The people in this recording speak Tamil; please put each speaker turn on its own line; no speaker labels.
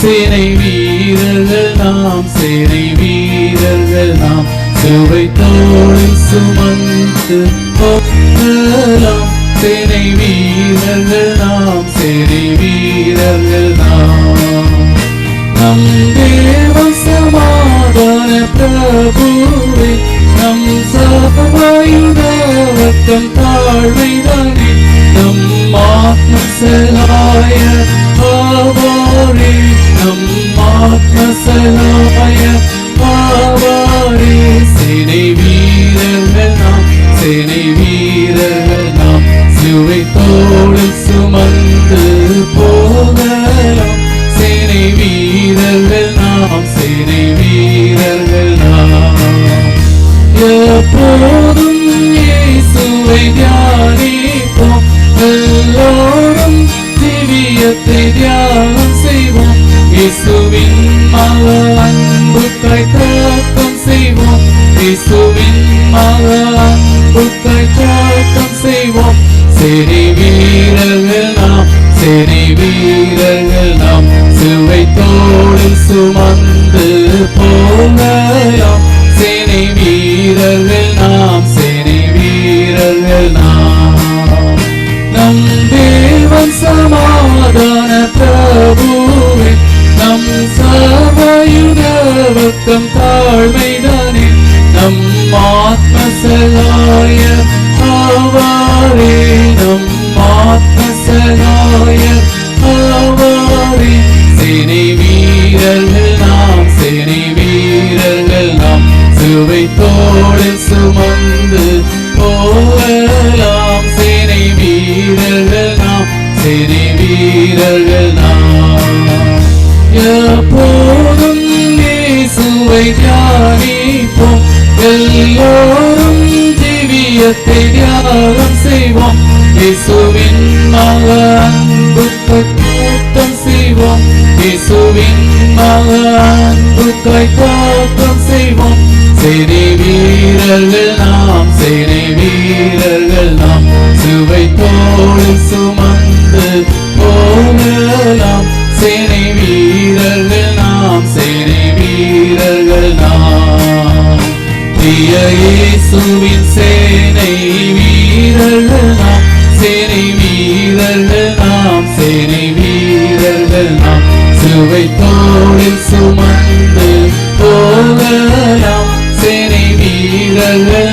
சேனை வீரர்கள் நாம் சேனை வீரர்கள் நாம் சுவை தோழி சுமந்து போகலாம் சேனை வீரர்கள் நாம் சேனை வீரர்கள் நாம் நம் தேவன் சமாதான பிரபுவே நம் சபவாயுதவக்கம் தாழ்மைதானே. நம் ஆத்ம செலாய பாவாரே ஆத்ம சகாய ஆவாரே சேனை வீரர்கள் நாம் சேனை வீரர்கள் நாம் சிலுவை தோடு சுமந்து போகலாம் சேனை வீரர்கள் நாம் சேனை வீரர்கள் நாம் எப்போதும் இயேசுவை தியானி இயேசுவின் மக அன்புக்காய் தர்க்கம் செய்வோம். சிறி வீரர்கள் நாம் சிறி வீரர்கள் நாம் சிலுவை தோடு சுமந்து போகலாம். சேனை வீரர்கள் ஆத்ம சகாய ஆவாரே நம் ஆத்ம சகாய ஆவாரே சேனை வீரர்கள் நாம். சேனை சுவை சுமந்து போகலாம். சேனை வீரர்கள் நாம் சேனை வீரர்கள் நாம். எப்போதும் தியானிப்போம். எல்லோரும் திவ்யத்தை தியாகம் செய்வோம். இயேசுவின் மக அன்புக்கு கூட்டம் செய்வோம். இயேசுவின் மக அன்புக்காய் காக்கம் செய்வோம். சேனை வீரர்கள் நாம் சேனை வீரர்கள் நாம். சுவை தோடு சுமந்து போகலாம். சேனை வீரர்கள் நாம் சேனை இயேசுவின் சேனை வீரர்கள் நாம் சேனை வீரர்கள் நாம் சேனை வீரர்கள் நாம் சிலுவை தோளில் சுமந்து போகலாம் சேனை வீரர்கள்